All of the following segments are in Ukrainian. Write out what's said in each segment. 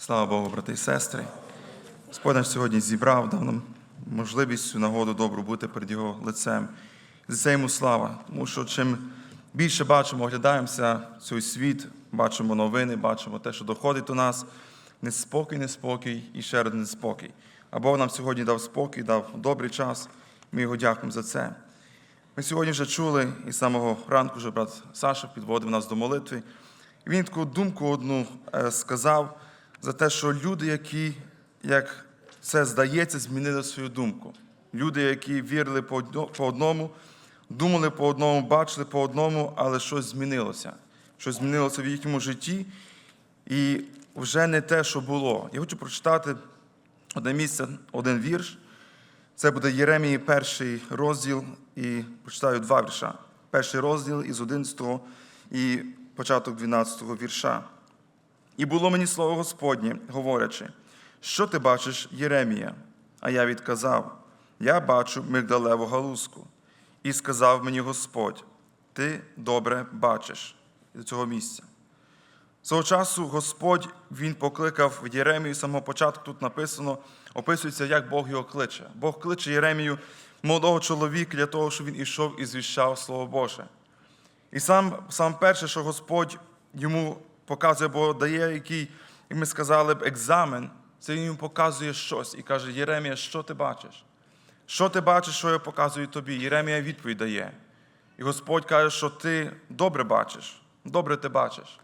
Слава Богу, брати і сестри. Господь наш сьогодні зібрав, дав нам можливість цю нагоду добру бути перед Його лицем. За це йому слава. Тому що чим більше бачимо, оглядаємося цей світ, бачимо новини, бачимо те, що доходить до нас. Неспокій, неспокій і ще раз неспокій. А Бог нам сьогодні дав спокій, дав добрий час. Ми його дякуємо за це. Ми сьогодні вже чули, і з самого ранку вже брат Саша підводив нас до молитви. І він таку думку одну е, сказав за те, що люди, які, як це здається, змінили свою думку. Люди, які вірили по одному, думали по одному, бачили по одному, але щось змінилося. Щось змінилося в їхньому житті, і вже не те, що було. Я хочу прочитати одне місце, один вірш. Це буде Єремії, перший розділ, і прочитаю два вірша. Перший розділ із 11 і початок 12 вірша. І було мені слово Господнє, говорячи, що ти бачиш, Єремія? А я відказав: Я бачу мигдалеву галузку. І сказав мені Господь: Ти добре бачиш до цього місця. Цього часу Господь Він покликав Єремію з самого початку. Тут написано, описується, як Бог його кличе. Бог кличе Єремію, молодого чоловіка, для того, щоб він ішов і звіщав Слово Боже. І сам, сам перше, що Господь йому показує, бо дає який, як ми сказали б, екзамен, це він показує щось і каже: Єремія, що ти бачиш? Що ти бачиш, що я показую тобі? Єремія відповідь дає. І Господь каже, що ти добре бачиш, добре ти бачиш.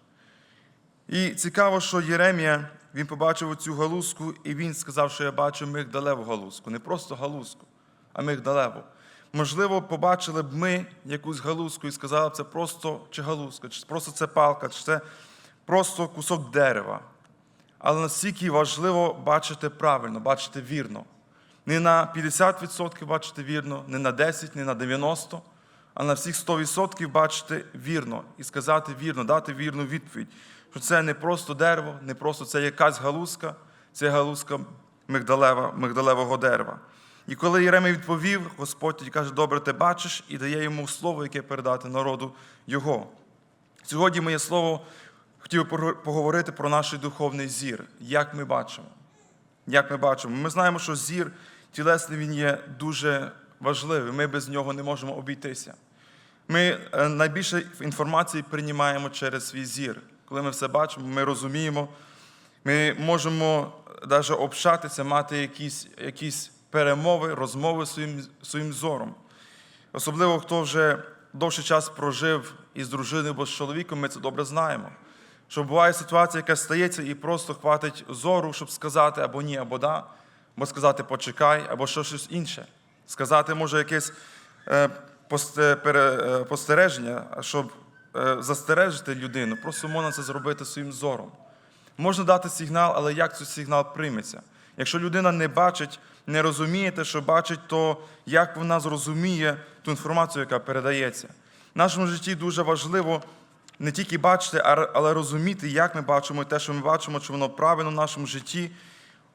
І цікаво, що Єремія він побачив цю галузку, і він сказав, що я бачу мигдалеву галузку. Не просто галузку, а мигдалеву. Можливо, побачили б ми якусь галузку і сказали б, це просто чи галузка, чи просто це палка, чи це просто кусок дерева. Але настільки важливо бачити правильно, бачити вірно. Не на 50% бачити вірно, не на 10, не на 90, а на всіх 100% бачити вірно і сказати вірно, дати вірну відповідь. Що це не просто дерево, не просто це якась галузка, це галузка мигдалева, мигдалевого дерева. І коли Єремій відповів, Господь тоді каже, добре, ти бачиш, і дає йому слово, яке передати народу його. Сьогодні моє слово хотів поговорити про наш духовний зір, як ми бачимо. Як ми бачимо, ми знаємо, що зір тілесний він є дуже важливий. Ми без нього не можемо обійтися. Ми е, найбільше інформації приймаємо через свій зір. Коли ми все бачимо, ми розуміємо, ми можемо навіть общатися, мати якісь, якісь перемови, розмови своїм, своїм зором. Особливо, хто вже довший час прожив із дружиною або з чоловіком, ми це добре знаємо. Що буває ситуація, яка стається, і просто хватить зору, щоб сказати або ні, або да, або сказати почекай, або що щось інше. Сказати, може, якесь е, е, постереження, щоб е, застережити людину. Просто можна це зробити своїм зором. Можна дати сигнал, але як цей сигнал прийметься? Якщо людина не бачить, не розуміє те, що бачить, то як вона зрозуміє ту інформацію, яка передається? В нашому житті дуже важливо не тільки бачити, але розуміти, як ми бачимо, те, що ми бачимо, чи воно правильно в нашому житті,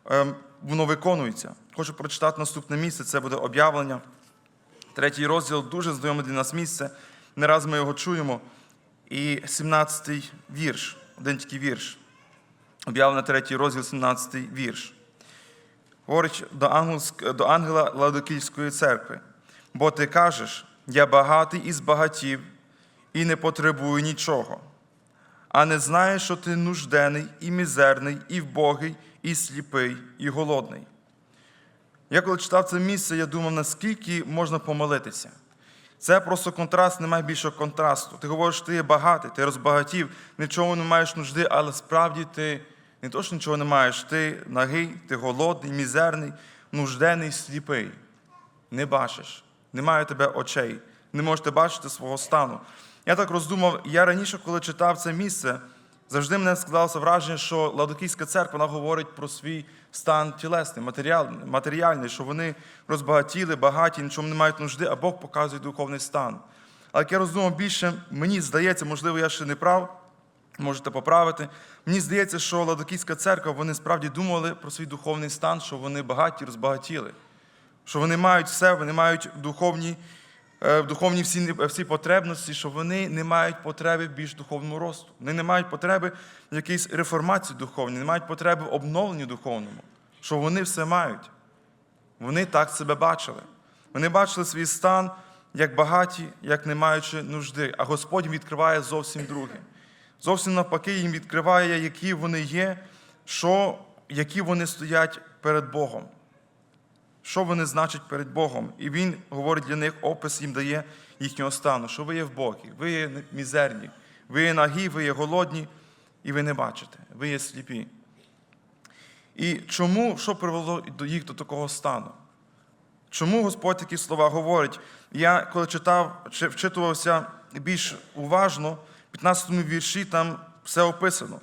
ем, воно виконується. Хочу прочитати наступне місце, це буде об'явлення. Третій розділ дуже знайоме для нас місце. Не раз ми його чуємо. І 17-й вірш, один тільки вірш. Об'явлення третій розділ, 17-й вірш. Говорить до, ангела Ладокільської церкви. Бо ти кажеш, я багатий і збагатів, і не потребую нічого. А не знаєш, що ти нуждений, і мізерний, і вбогий, і сліпий, і голодний. Я коли читав це місце, я думав, наскільки можна помолитися. Це просто контраст, немає більшого контрасту. Ти говориш, що ти є багатий, ти розбагатів, нічого не маєш нужди, але справді ти не то, що нічого не маєш, ти нагий, ти голодний, мізерний, нужденний, сліпий. Не бачиш, немає у тебе очей, не можете бачити свого стану. Я так роздумав, я раніше, коли читав це місце, завжди мене складалося враження, що Ладокійська церква вона говорить про свій стан тілесний, матеріальний, матеріальний, що вони розбагатіли, багаті, нічого не мають нужди, а Бог показує духовний стан. Але як я роздумав більше, мені здається, можливо, я ще не прав, можете поправити. Мені здається, що Ладокійська церква вони справді думали про свій духовний стан, що вони багаті, розбагатіли, що вони мають все, вони мають духовні е, в духовній всі, всі потребності, що вони не мають потреби більш духовному росту. Вони не мають потреби в якійсь реформації духовній, не мають потреби в обновленні духовному, що вони все мають. Вони так себе бачили. Вони бачили свій стан як багаті, як не маючи нужди, а Господь їм відкриває зовсім друге. Зовсім навпаки, їм відкриває, які вони є, що, які вони стоять перед Богом. Що вони значать перед Богом? І Він говорить для них, опис їм дає їхнього стану, що ви є в Богі, ви є мізерні, ви є нагі, ви є голодні, і ви не бачите, ви є сліпі. І чому, що привело їх до такого стану? Чому Господь такі слова говорить? Я коли читав, чи вчитувався більш уважно, в 15 вірші там все описано.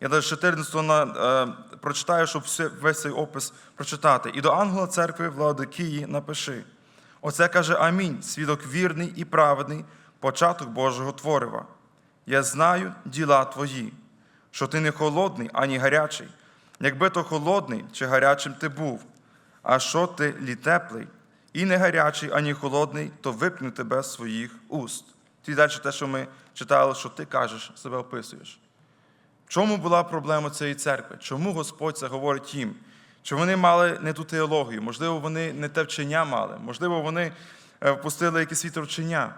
Я навіть 14 на, е, прочитаю, щоб все, весь цей опис прочитати. І до ангела церкви Владикії напиши. Оце каже Амінь, свідок вірний і праведний, початок Божого творива. Я знаю діла твої, що ти не холодний, ані гарячий. Якби то холодний чи гарячим ти був, а що ти лі теплий, і не гарячий, ані холодний, то випню тебе з своїх уст. Ті далі те, що ми читали, що ти кажеш, себе описуєш. Чому була проблема цієї церкви? Чому Господь це говорить їм? Чи вони мали не ту теологію? Можливо, вони не те вчення мали, можливо, вони е, впустили якесь вітровчення.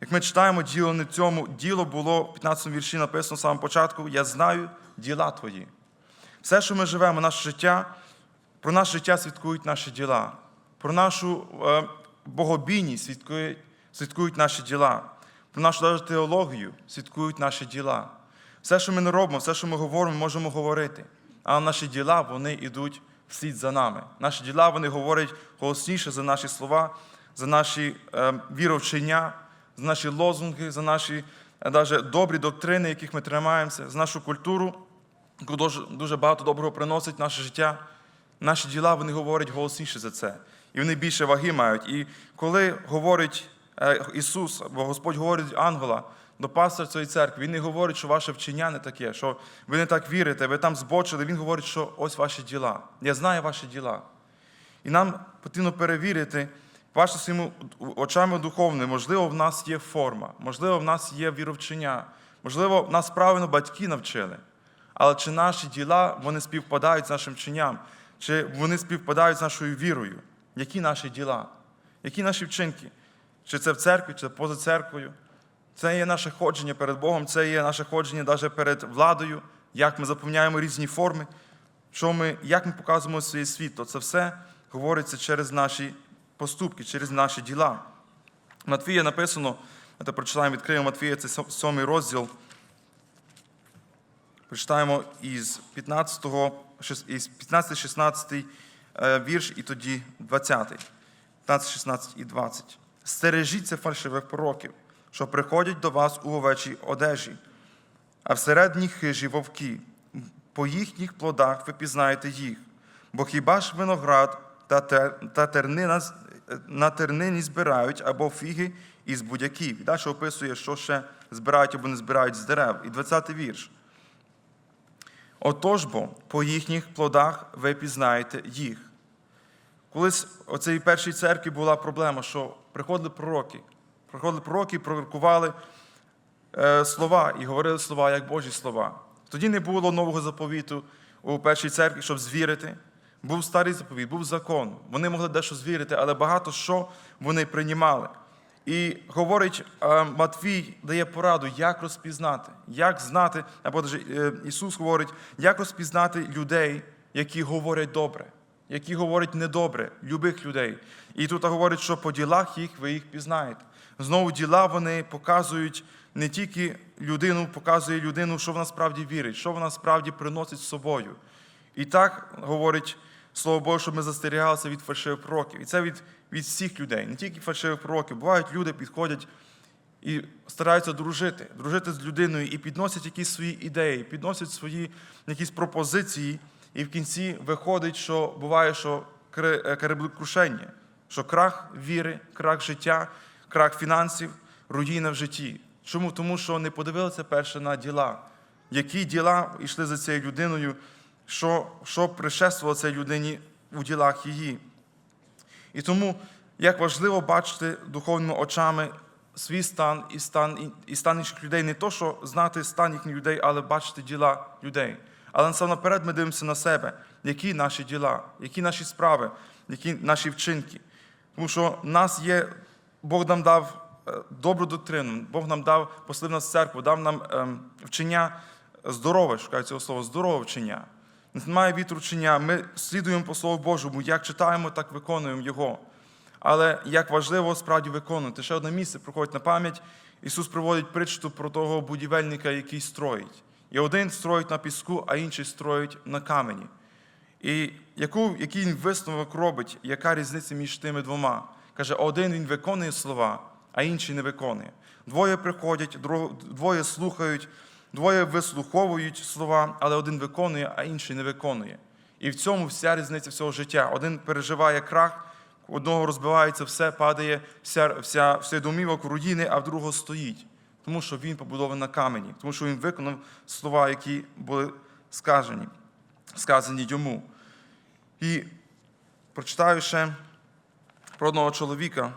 Як ми читаємо, діло не в цьому, діло було в 15 вірші написано в самому початку: Я знаю діла твої. Все, що ми живемо, наше життя, про наше життя свідкують наші діла. Про нашу е, богобійність свідкують, свідкують наші діла. Про нашу навіть теологію свідкують наші діла. Все, що ми не робимо, все, що ми говоримо, можемо говорити. А наші діла, вони йдуть вслід за нами. Наші діла, вони говорять голосніше за наші слова, за наші е, віровчення, за наші лозунги, за наші е, даже добрі доктрини, яких ми тримаємося, за нашу культуру, яку дуже, дуже багато доброго приносить в наше життя. Наші діла вони говорять голосніше за це. І вони більше ваги мають. І коли говорить Ісус, або Господь говорить ангела до пастора цієї церкви, Він не говорить, що ваше вчення не таке, що ви не так вірите, ви там збочили. Він говорить, що ось ваші діла. Я знаю ваші діла. І нам потрібно перевірити, бачити своїми очами духовними, можливо, в нас є форма, можливо, в нас є віровчення, можливо, нас правильно батьки навчили. Але чи наші діла вони співпадають з нашим вченням, чи вони співпадають з нашою вірою? Які наші діла? Які наші вчинки? Чи це в церкві, чи поза церквою? Це є наше ходження перед Богом, це є наше ходження навіть перед владою, як ми заповняємо різні форми, що ми, як ми показуємо свій світ, то це все говориться через наші поступки, через наші діла. В Матвія написано, ми прочитаємо, відкриємо Матвія, це сьомий розділ. Прочитаємо із 15, із 15-16 вірш і тоді 20. 15, 16 і 20. Стережіться фальшивих пророків, що приходять до вас у овечій одежі, а всередині хижі вовки. По їхніх плодах ви пізнаєте їх. Бо хіба ж виноград та, тер, та тернина, на тернині збирають або фіги із будяків. І далі описує, що ще збирають або не збирають з дерев. І 20 вірш. Отож бо по їхніх плодах ви пізнаєте їх. Колись у цій першій церкві була проблема, що приходили пророки. Приходили пророки і пророкували е, слова і говорили слова як Божі слова. Тоді не було нового заповіту у першій церкві, щоб звірити. Був старий заповіт, був закон. Вони могли дещо звірити, але багато що вони приймали. І говорить, е, Матвій дає пораду, як розпізнати, як знати, або е, Ісус говорить, як розпізнати людей, які говорять добре, які говорять недобре, любих людей. І тут говорить, що по ділах їх ви їх пізнаєте. Знову діла вони показують не тільки людину, показує людину, що вона справді вірить, що вона справді приносить з собою. І так говорить Слово Боже, щоб ми застерігалися від фальшивих пророків. І це від, від всіх людей, не тільки фальшивих пророків. Бувають люди, підходять і стараються дружити, дружити з людиною і підносять якісь свої ідеї, підносять свої якісь пропозиції, і в кінці виходить, що буває, що е, кораблекрушення, що крах віри, крах життя, крах фінансів, руїна в житті. Чому? Тому що не подивилися перше на діла. Які діла йшли за цією людиною, що, що предшествувало цій людині у ділах її. І тому як важливо бачити духовними очами свій стан і стан, і стан інших людей. Не то, що знати стан їхніх людей, але бачити діла людей. Але насамперед ми дивимося на себе, які наші діла, які наші справи, які наші вчинки. Тому що нас є, Бог нам дав е, добру доктрину, Бог нам дав, послив нас церкву, дав нам ем, вчення здорове, шукаю цього слова, здорове вчення. Немає вітру вчення. Ми слідуємо по Слову Божому, як читаємо, так виконуємо Його. Але як важливо справді виконувати. Ще одне місце проходить на пам'ять. Ісус приводить притчу про того будівельника, який строїть. І один строїть на піску, а інший строїть на камені. І яку, який він висновок робить, яка різниця між тими двома? Каже, один він виконує слова, а інший не виконує. Двоє приходять, двоє слухають, двоє вислуховують слова, але один виконує, а інший не виконує. І в цьому вся різниця всього життя. Один переживає крах, одного розбивається все, падає, вся, вся, все домівок в руїни, а в другого стоїть. Тому що він побудований на камені, тому що він виконав слова, які були сказані, сказані йому. І прочитаю ще про одного чоловіка,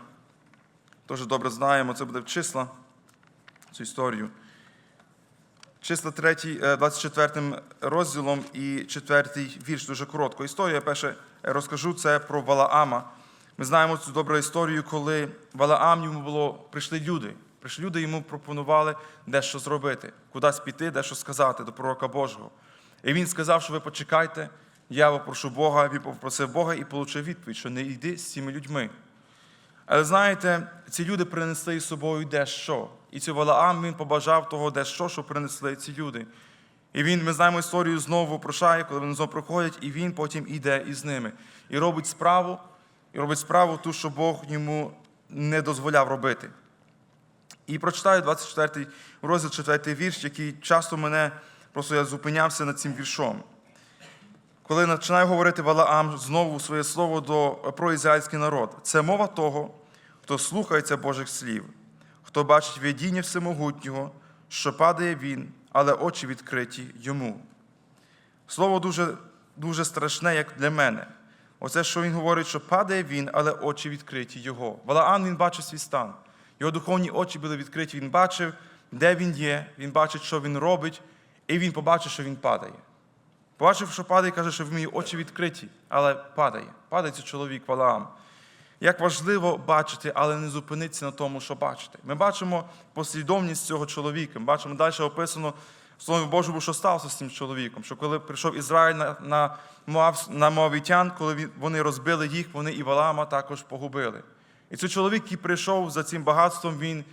теж добре знаємо, це буде в числа, цю історію. Числа 3, е, 24 розділом і 4 вірш дуже коротко. Історія, я перше, е, розкажу це про Валаама. Ми знаємо цю добру історію, коли Валаам йому було, прийшли люди. Прийшли люди, йому пропонували дещо зробити, кудись піти, дещо сказати до пророка Божого. І він сказав, що ви почекайте, я попрошу Бога, він попросив Бога і отримав відповідь, що не йди з цими людьми. Але знаєте, ці люди принесли із собою дещо. І цей Валаам він побажав того дещо, що принесли ці люди. І він, ми знаємо історію, знову прошає, коли вони знову приходять, і він потім іде із ними. І робить справу, і робить справу ту, що Бог йому не дозволяв робити. І прочитаю 24 розділ 4 вірш, який часто мене, просто я зупинявся над цим віршом. Коли починає говорити Валаам знову своє слово до, про ізраїльський народ, це мова того, хто слухається Божих слів, хто бачить видіння всемогутнього, що падає він, але очі відкриті йому. Слово дуже, дуже страшне, як для мене. Оце, що він говорить, що падає він, але очі відкриті його. Валаам він бачив свій стан. Його духовні очі були відкриті. Він бачив, де він є, він бачить, що він робить, і він побачив, що він падає. Побачив, що падає, каже, що в мої очі відкриті, але падає. Падає цей чоловік Валаам. Як важливо бачити, але не зупинитися на тому, що бачите. Ми бачимо послідовність цього чоловіка. Ми бачимо далі описано в Слові Божому, що сталося з цим чоловіком. Що коли прийшов Ізраїль на, на, на Моавітян, коли вони розбили їх, вони і Валаама також погубили. І цей чоловік, який прийшов за цим багатством, він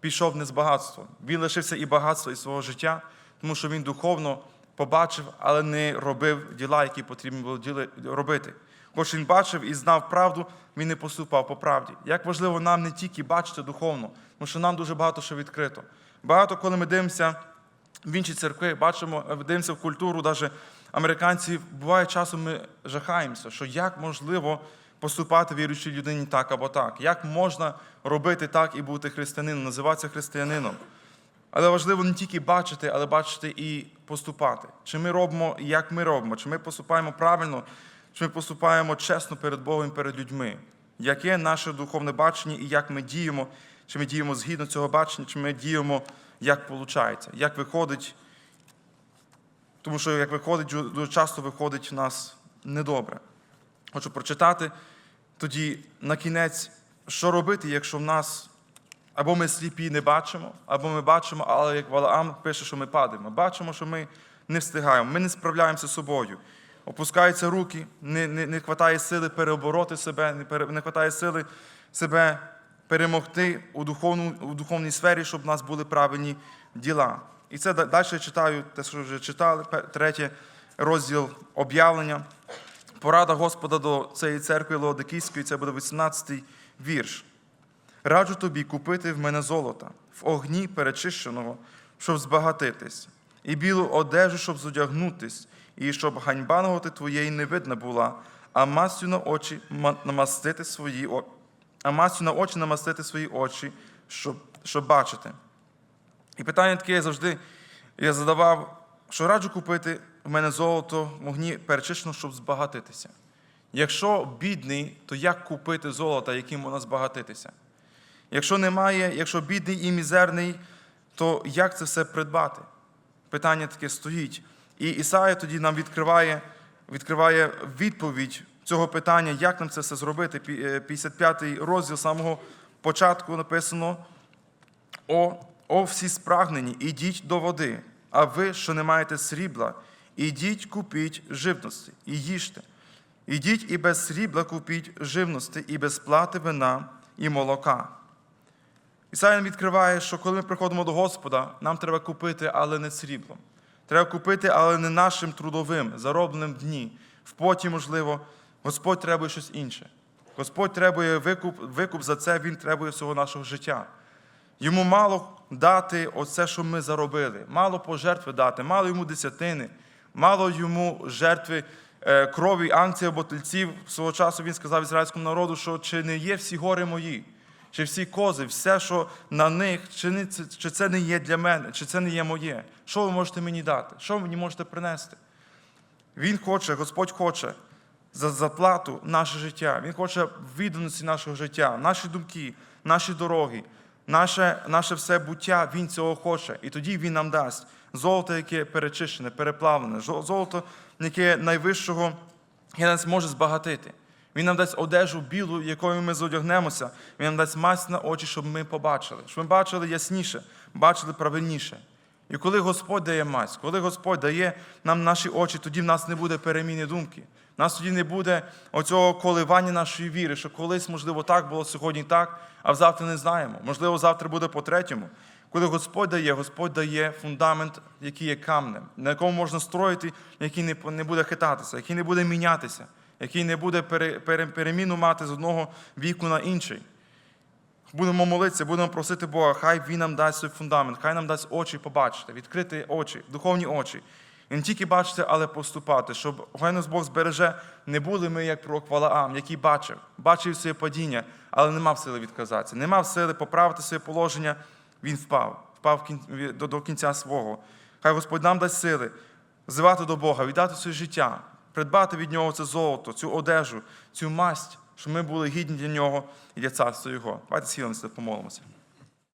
пішов не з багатством. Він лишився і багатство із свого життя, тому що він духовно побачив, але не робив діла, які потрібно було робити. Хоч він бачив і знав правду, він не поступав по правді. Як важливо нам не тільки бачити духовно, тому що нам дуже багато що відкрито. Багато, коли ми дивимося в інші церкви, бачимо, дивимося в культуру, навіть американці, буває часом ми жахаємося, що як можливо поступати віруючій людині так або так, як можна робити так і бути християнином, називатися християнином. Але важливо не тільки бачити, але бачити і поступати. Чи ми робимо, як ми робимо, чи ми поступаємо правильно, чи ми поступаємо чесно перед Богом і перед людьми. Яке наше духовне бачення і як ми діємо, чи ми діємо згідно цього бачення, чи ми діємо, як виходить, як виходить. Тому що як виходить, дуже часто виходить в нас недобре. Хочу прочитати тоді на кінець, що робити, якщо в нас або ми сліпі не бачимо, або ми бачимо, але як Валаам пише, що ми падаємо. Бачимо, що ми не встигаємо, ми не справляємося з собою. Опускаються руки, не, не, не вистачає сили переобороти себе, не, пере, не вистачає сили себе перемогти у, духовну, у духовній сфері, щоб в нас були правильні діла. І це далі читаю, те, що вже читали, третє розділ об'явлення. Порада Господа до цієї церкви Леодикійської, це буде 18-й вірш. Раджу тобі купити в мене золота, в огні перечищеного, щоб збагатитись, і білу одежу, щоб зодягнутись, і щоб ганьба наготи твоєї не видна була, а мастю на очі намастити свої а мастю на очі намастити свої очі, щоб, щоб бачити. І питання таке я завжди я задавав, що раджу купити в мене золото в огні щоб збагатитися. Якщо бідний, то як купити золото, яким можна збагатитися? Якщо немає, якщо бідний і мізерний, то як це все придбати? Питання таке стоїть. І Ісая тоді нам відкриває, відкриває відповідь цього питання, як нам це все зробити. Е, 55-й розділ з самого початку написано: О, о всі спрагнені, ідіть до води, а ви, що не маєте срібла, ідіть купіть живності і їжте. Ідіть і без срібла купіть живності, і без плати вина і молока. Ісая нам відкриває, що коли ми приходимо до Господа, нам треба купити, але не сріблом. Треба купити, але не нашим трудовим, заробленим в дні. В поті, можливо, Господь требує щось інше. Господь требує викуп, викуп за це, Він требує всього нашого життя. Йому мало дати оце, що ми заробили, мало пожертви дати, мало йому десятини, мало йому жертви е, крові, анкцій або тельців. Свого часу він сказав ізраїльському народу, що чи не є всі гори мої, чи всі кози, все, що на них, чи, чи це не є для мене, чи це не є моє. Що ви можете мені дати? Що ви мені можете принести? Він хоче, Господь хоче за заплату наше життя. Він хоче відданості нашого життя, наші думки, наші дороги, наше, наше все буття. Він цього хоче. І тоді Він нам дасть золото, яке перечищене, переплавлене, золото, яке найвищого нас може збагатити. Він нам дасть одежу білу, якою ми зодягнемося. Він нам дасть масть на очі, щоб ми побачили, щоб ми бачили ясніше, бачили правильніше. І коли Господь дає мать, коли Господь дає нам наші очі, тоді в нас не буде переміни думки. В нас тоді не буде оцього коливання нашої віри, що колись, можливо, так було, сьогодні так, а завтра не знаємо. Можливо, завтра буде по-третьому. Коли Господь дає, Господь дає фундамент, який є камнем, на якому можна строїти, який не, буде хитатися, який не буде мінятися, який не буде пере, пере, переміну мати з одного віку на інший. Будемо молитися, будемо просити Бога, хай Він нам дасть свій фундамент, хай нам дасть очі побачити, відкрити очі, духовні очі. І не тільки бачити, але поступати, щоб хай нас Бог збереже, не були ми як пророк Валаам, який бачив, бачив своє падіння, але не мав сили відказатися, не мав сили поправити своє положення, він впав, впав до кінця свого. Хай Господь нам дасть сили звати до Бога, віддати своє життя, придбати від нього це золото, цю одежу, цю масть, щоб ми були гідні для нього і для царства Його. Давайте схилимося, помолимося.